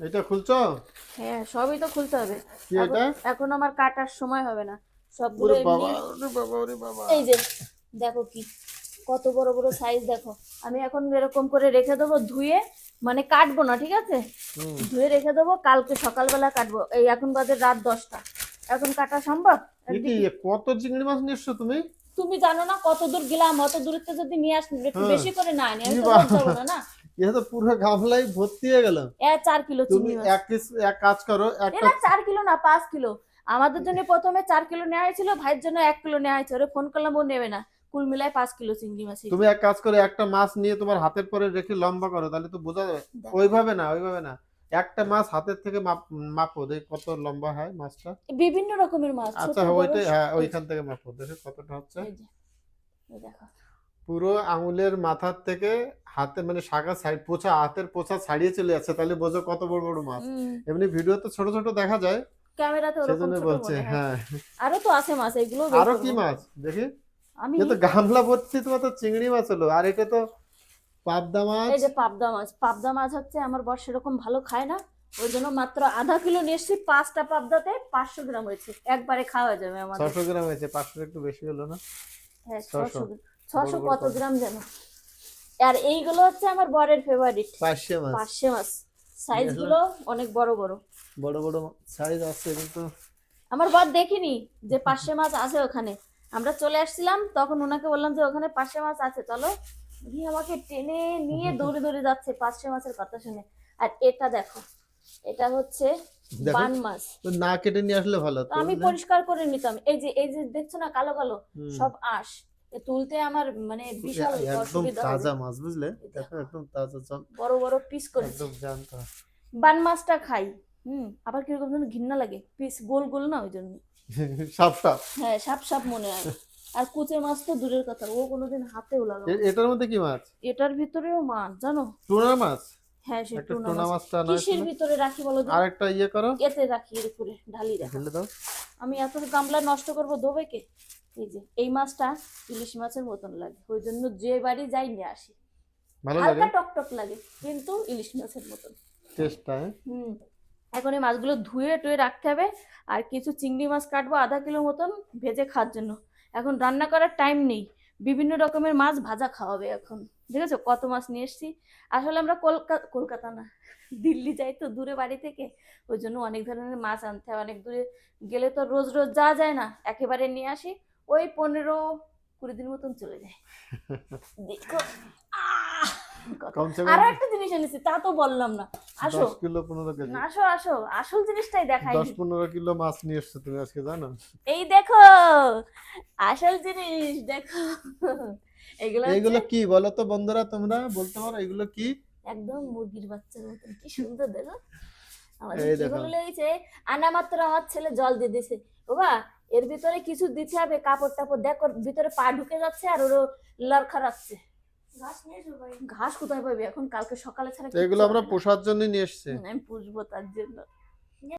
এটা খুলছো? হ্যাঁ সবই তো খুলতে হবে। কি এখন- এটা? এখন আমার কাটার সময় হবে না। সবগুলো বাবা ওরে বাবা ওরে বাবা। এই যে দেখো কি কত বড় বড় সাইজ দেখো। আমি এখন এরকম করে রেখে দেবো ধুয়ে মানে কাটবো না ঠিক আছে। ধুয়ে রেখে দেবো কালকে সকালবেলা কাটবো। এই এখন বাজে রাত দশটা। এখন কাটা সম্ভব? কত চিংড়ি মাছ নিয়ে এসছো তুমি? তুমি জানো না কত দূর গেলাম অত দূরত্বে যদি নিয়ে আসি একটু হ্যাঁ। বেশি করে না আনি আমি তো। না না? এটা তো পুরো গামলাই ভর্তি হয়ে গেল। এ চার কিলো তুমি এক এক কাজ করো একটা এটা চার কিলো না পাঁচ কিলো। আমাদের জন্য প্রথমে চার কিলো নেওয়া হয়েছিল ভাইয়ের জন্য এক কিলো নেওয়া হয়েছে। ওরে ফোন করলাম ও নেবে না। কুল মিলায় পাঁচ কিলো চিংড়ি মাছ তুমি এক কাজ করে একটা মাছ নিয়ে তোমার হাতের পরে রেখে লম্বা করো তাহলে তো বোঝা যাবে ওইভাবে না ওইভাবে না। একটা মাছ হাতের থেকে মাপ মাপো দেখ কত লম্বা হয় মাছটা। বিভিন্ন রকমের মাছ আচ্ছা ওইটাই হ্যাঁ ওইখান থেকে মাপো দেখো কতটা হচ্ছে। এই দেখো। পুরো আঙুলের মাথার থেকে হাতে মানে শাখা সাইড পোছা হাতের পোছা ছাড়িয়ে চলে যাচ্ছে। তাহলে বোঝো কত বড় বড় মাছ। এমনি ভিডিওতে ছোট ছোট দেখা যায়। ক্যামেরাতে ওরকম ছোট বলছে হ্যাঁ। আরও তো আছে মাছ এগুলো আরও কি মাছ? দেখি। আমি তো গামলা ভর্তি তোমার তো চিংড়ি মাছ হলো। আর এটা তো পাবদা মাছ। এই যে পাবদা মাছ পাবদা মাছ হচ্ছে আমার বর সেরকম ভালো খায় না। ওই জন্য মাত্র আধা কিলো নিয়ে এসেছি পাঁচটা পাবদাতে পাঁচশো গ্রাম হয়েছে। একবারে খাওয়া যাবে আমাদের। ছশো গ্রাম হয়েছে পাঁচশো একটু বেশি হলো না? হ্যাঁ ছশো। ছশো কত গ্রাম যেন। আর এইগুলো হচ্ছে আমার বরের ফেভারিট পাঁচশো মাছ। পার্শে মাছ। সাইজগুলো অনেক বড় বড়। বড় বড় সাইজ আছে কিন্তু। আমার বর দেখিনি যে পার্শে মাছ আছে ওখানে। আমরা চলে আসছিলাম তখন ওনাকে বললাম যে ওখানে পার্শে মাছ আছে চলো। উনি আমাকে টেনে নিয়ে দৌড়ে দৌড়ে যাচ্ছে পার্শে মাছের কথা শুনে। আর এটা দেখো এটা হচ্ছে। বান মাছ। তো না কেটে নিয়ে আসলে ভালো আমি পরিষ্কার করে নিতাম। এই যে এই যে দেখছ না কালো কালো সব আঁশ। তুলতে আমার মানে বিশাল একদম অসুবিধা তাজা মাছ বুঝলে? একদম তাজা বড় বড় পিস করে একদম জানতো বান মাছটা খাই হুম? আবার কীরকম যেন ঘৃণা লাগে। পিস গোল গোল না ওই জন্য সাপ সাপ। হ্যাঁ সাপ সাপ মনে হয়। আর কুচে মাছ তো দূরের কথা ও কোনোদিন হাতেও লাগাবো এ- এটার মধ্যে কি মাছ? এটার ভিতরেও মাছ জানো? টুনা মাছ? হ্যাঁ সে টুনা টুনা মাছটা না কিসের ভিতরে রাখি বলো তো? ইয়ে করো। এতে রাখি এর উপরে ঢালি রাখা। ঢেলে দাও। আমি এত গামলা নষ্ট করব ধোবে কে এই যে এই মাছটা ইলিশ মাছের মতন লাগে ওই জন্য যে বাড়ি যাই নিয়ে আসি। ভালো হালকা লাগে? টক টক লাগে কিন্তু ইলিশ মাছের মতন। টেস্টটা হুম এখন এই মাছগুলো ধুয়ে টুয়ে রাখতে হবে আর কিছু চিংড়ি মাছ কাটবো আধা কিলো মতন ভেজে খাওয়ার জন্য। এখন রান্না করার টাইম নেই। বিভিন্ন রকমের মাছ ভাজা খাওয়াবে এখন। ঠিক আছে কত মাছ নিয়ে এসছি। আসলে আমরা কলকাতা কলকাতা না দিল্লি যাই তো দূরে বাড়ি থেকে ওই জন্য অনেক ধরনের মাছ আনতে হয়। অনেক দূরে গেলে তো রোজ রোজ যাওয়া যায় না। একেবারে নিয়ে আসি ওই পনেরো কুড়ি দিন মতন চলে যায়। দেখো। আরও একটা জিনিস এনেছি তা তো বললাম না। আসো। কিলো পনেরো কেজি। আসো আসো। আসল জিনিসটাই দেখাই। দশ পনেরো কিলো মাছ নিয়ে এসছো তুমি আজকে জানো? এই দেখো আসল জিনিস দেখো। এগুলো কি বলো তো বন্ধুরা তোমরা বলতে পারো এগুলো কি? একদম মুরগির বাচ্চার মতন কি সুন্দর দেখো। আনা মাত্র আমার ছেলে জল দিয়ে দিছে। বাবা এর ভিতরে কিছু দিতে হবে কাপড় টাপড় দেখো ভিতরে পা ঢুকে যাচ্ছে আর ওর লড়খা রাখছে। ঘাস কোথায় পাবি? এখন কালকে সকালে ছাড়া এগুলো আমরা পোষার জন্য নিয়ে এসেছি। আমি পুষবো তার জন্য।